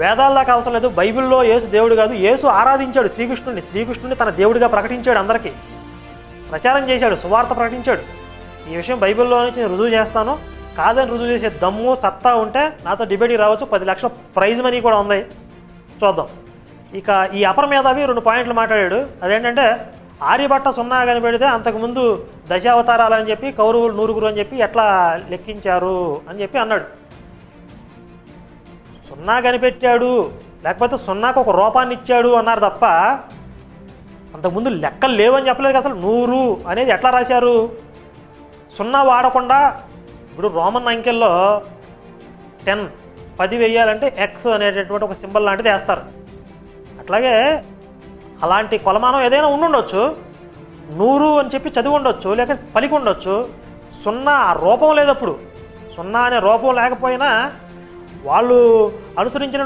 వేదాల దాకా అవసరం లేదు. బైబిల్లో యేసు దేవుడు కాదు. యేసు ఆరాధించాడు శ్రీకృష్ణుడిని శ్రీకృష్ణుడిని తన దేవుడిగా ప్రకటించాడు అందరికీ. ప్రచారం చేశాడు సువార్త ప్రకటించాడు. ఈ విషయం బైబిల్లో నుంచి నేను రుజువు చేస్తాను. కాదని రుజువు చేసే దమ్ము సత్తా ఉంటే నాతో డిబేట్కి రావచ్చు. పది లక్షల ప్రైజ్ మనీ కూడా ఉంది. చూద్దాం. ఇక ఈ అపర మేధావి రెండు పాయింట్లు మాట్లాడాడు. అదేంటంటే ఆర్యభట్ట సున్నా కనిపెడితే అంతకుముందు దశావతారాలు అని చెప్పి కౌరవులు నూరుగురు అని చెప్పి ఎట్లా లెక్కించారు అని చెప్పి అన్నాడు. సున్నా కనిపెట్టాడు లేకపోతే సున్నాకు ఒక రూపాన్ని ఇచ్చాడు అన్నారు తప్ప అంతకుముందు లెక్కలు లేవని చెప్పలేదు అసలు. నూరు అనేది ఎట్లా రాశారు? సున్నా వాడకుండా ఇప్పుడు రోమన్ అంకెల్లో టెన్ పది వెయ్యాలంటే ఎక్స్ అనేటటువంటి ఒక సింబల్ లాంటిది వేస్తారు. అట్లాగే అలాంటి కొలమానం ఏదైనా ఉండుండొచ్చు. నూరు అని చెప్పి చదివి ఉండొచ్చు లేక పలికి ఉండొచ్చు. సున్నా ఆ రూపం లేదప్పుడు. సున్నా అనే రూపం లేకపోయినా వాళ్ళు అనుసరించిన